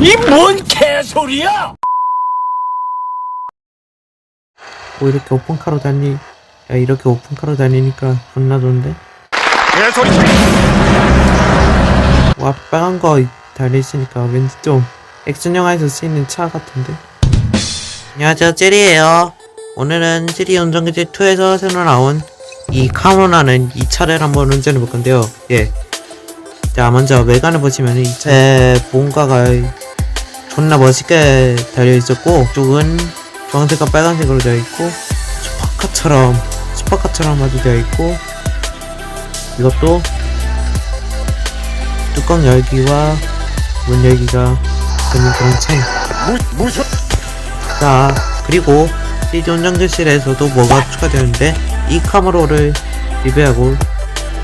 이 뭔 개소리야! 뭐 이렇게 오픈카로 다니 야 이렇게 오픈카로 다니니까 좋은데 개소리! 와 빨간 거 달려있으니까 왠지 좀 액션 영화에서 쓰이는 차 같은데 안녕하세요 젤리에요 오늘은 젤리 운전기지 2에서 새로 나온 이 카모나는 이 차를 한번 운전해 볼 건데요 예. 자 먼저 외관을 보시면 이 차에 뭔가가 존나 멋있게 달려있었고 쪽은 주황색과 빨간색으로 되어 있고 슈퍼카처럼 슈퍼카처럼 아주 되어 있고 이것도 뚜껑 열기와 문 열기가 되는 그런. 무, 무슨 자, 그리고 시드 운전교실에서도 뭐가 추가되는데 이 카메라를 리뷰하고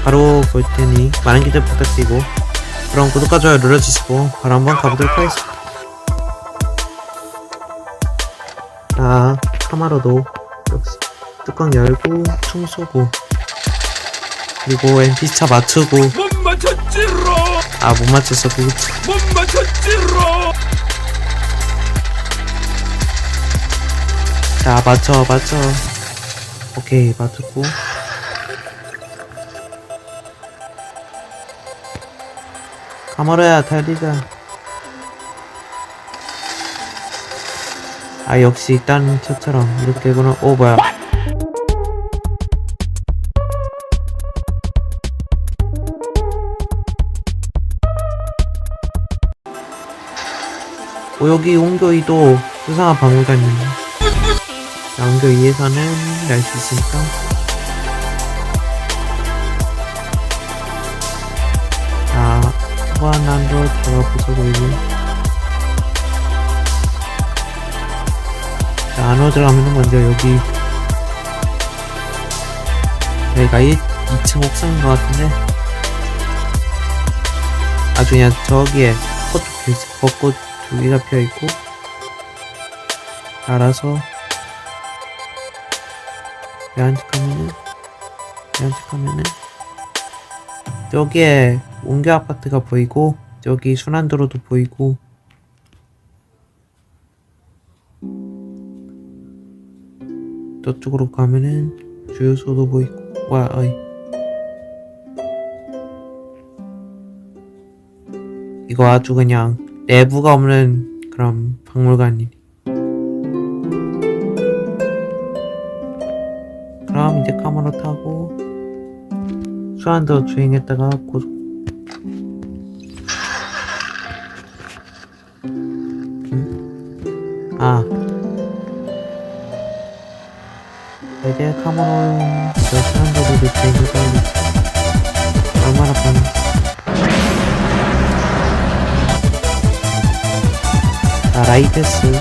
바로 볼 테니 많은 기대 부탁드리고 그럼 구독과 좋아요 눌러주시고 바로 한번 가보도록 하겠습니다. 자, 카메라도 역시 뚜껑 열고 총 쏘고 그리고 NPC차 맞추고. 못 맞췄지로! 아 못 맞췄어 그거 못 맞췄지로! 자 맞춰 맞춰. 오케이 맞췄고. 카메라야 달리자 아 역시 다른 차처럼 이렇게 그럼 오 뭐야. 오 여기 옹교이도 수상한 박물관이네 양교 2에서는 날 수 있으니까 자 후반난도 들어가 보자고 자 안으로 들어가면은 먼저 여기 여기가 1, 2층 옥상인 것 같은데 아주 그냥 저기에 벚꽃, 벚꽃 두 개가 피어있고 알아서 양측하면은 양측하면은 여기에 옹교 아파트가 보이고 여기 순환도로도 보이고 저쪽으로 가면은 주유소도 보이고 와 어이 이거 아주 그냥 내부가 없는 그런 박물관이네 그럼 이제 카메라 타고 수안도 주행했다가 고속 응? 아 이제 카메라로 저 수안도로를 주행해봐야겠지 얼마나 빠른지 아 라이테스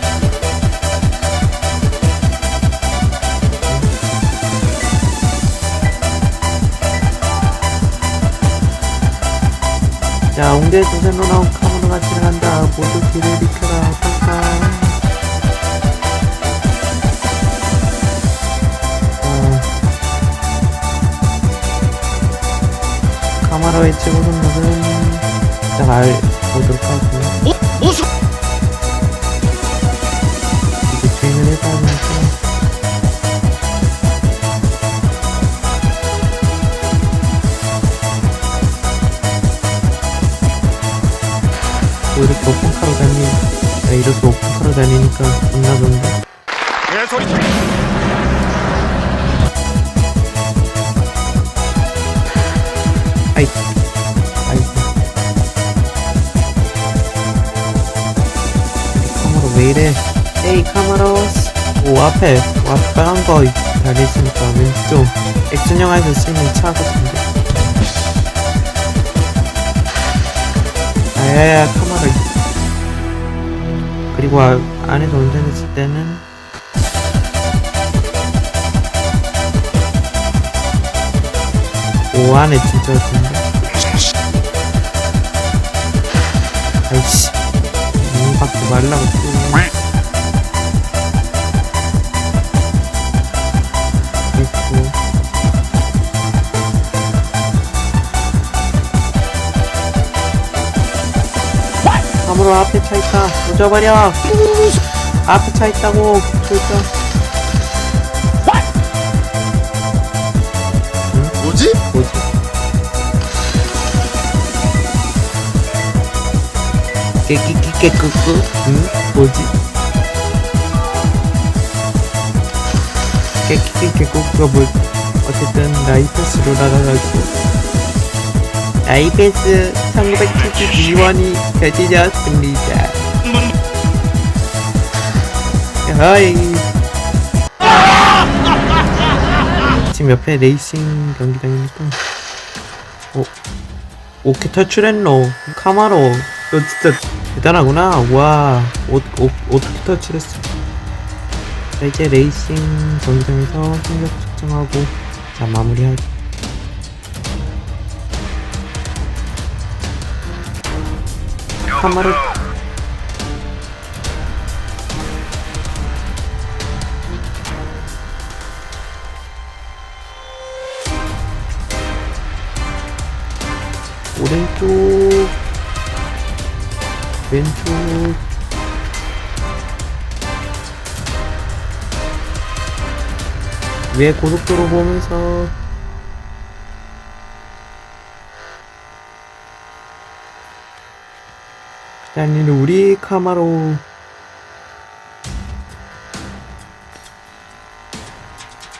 자, 옹대에서 새로 나온 카모노가 지나간다. 모두 길을 비켜라. 카마라 외치고 손목은 자, 알, 보도록 하고. 무, 무슨 이제 주행을 해봐야 하니까. 뭐 이렇게 오픈카로 다니, 야, 이렇게 오픈카로 다니니까 존나 좋은데. 개소리! 아이, 아이. 카메라 왜 이래? 에이, 카메라스. 오, 앞에, 와, 빨간 거 달려있으니까 왠지 좀 액션 영화에서 쓰이는 차 같은데. 아야야, 카메라. 그리고 아, 안에서 운전했을 때는 오 안에 진짜 좋 아이씨 문 밖에 말라고 또 됐고 카마로 앞에 차 있다. 조져버려. 앞에 차 있다고. 조져. 깨끼끼깨끄끄 응? 뭐지? 깨끼끼깨끄끄가 뭐 어쨌든 라이패스로 날아가고. 라이패스 1972원이 펴지셨습니다. 하이. 지금 옆에 레이싱 경기장이니까. 오, 오케이 탈출했노. 카마로. 너 진짜 대단하구나. 와 어, 어, 어떻게 탈출했어. 자 이제 레이싱 경기장에서 승력 측정하고 자 마무리하기 카마로 오른쪽 왼쪽. 위에 고속도로 보면서? 기다리는 우리 카마로.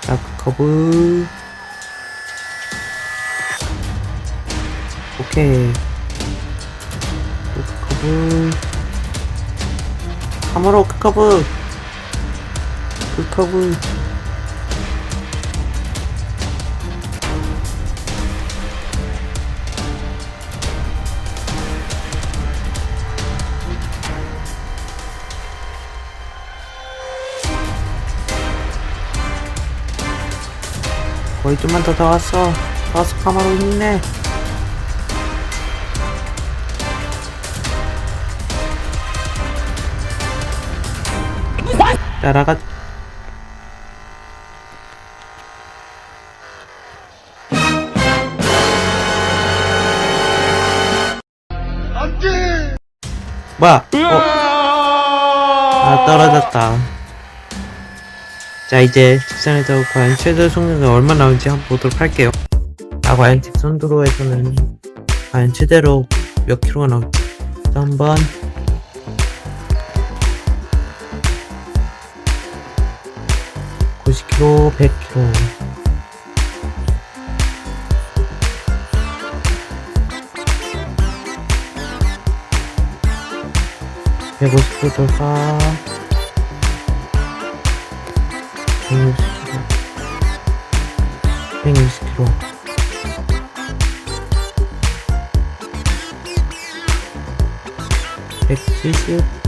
다크 커브. 오케이 크커브 카마로 크커브. 크커브 거의 좀만 더더 왔어. 더 왔어 카마로 힘내 따라가. 안돼. 뭐야? 어, 아 떨어졌다. 자 이제 직선에서 과연 최저 속력이 얼마 나오는지 한번 보도록 할게요. 아 과연 직선 도로에서는 과연 최대로 몇 킬로가 나올지. 한번 (90 킬로) (100 킬로) (150 킬로) 돌파 (160 킬로) (160 킬로) (170)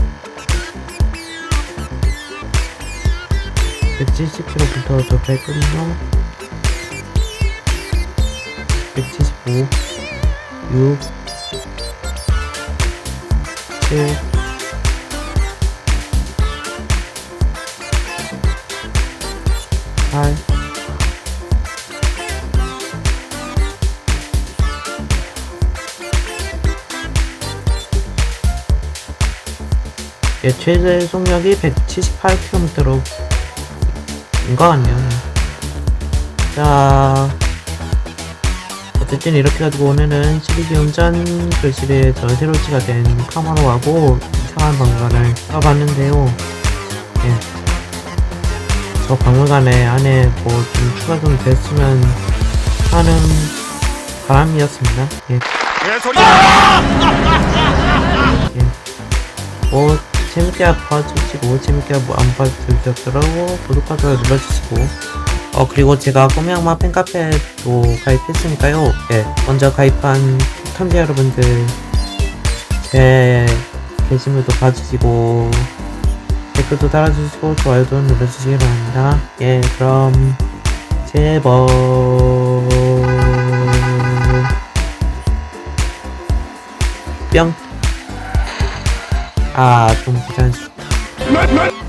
170km부터 도착했거든요. 175, 6, 7, 8, 예, 최대 속력이 178km로 인것 같네요. 자, 어쨌든 이렇게 가지고 오늘은 시리즈 운전 교실에 저 새로치가 된 카마로하고 이상한 박물관을 써봤는데요. 예. 저 박물관에 안에 뭐 좀 추가 좀 됐으면 하는 바람이었습니다. 예. 개소리. 뭐 재밌게 봐주시고 재밌게 뭐안 봐주셨더라고 구독하기 눌러주시고. 어 그리고 제가 꼬미양마 팬카페도 가입했으니까요. 예 먼저 가입한 탐지 여러분들 제 게시물도 봐주시고 댓글도 달아주시고 좋아요도 눌러주시기 바랍니다. 예 그럼 제발. 뿅 아, 좀 부자연스럽다. 만, 만.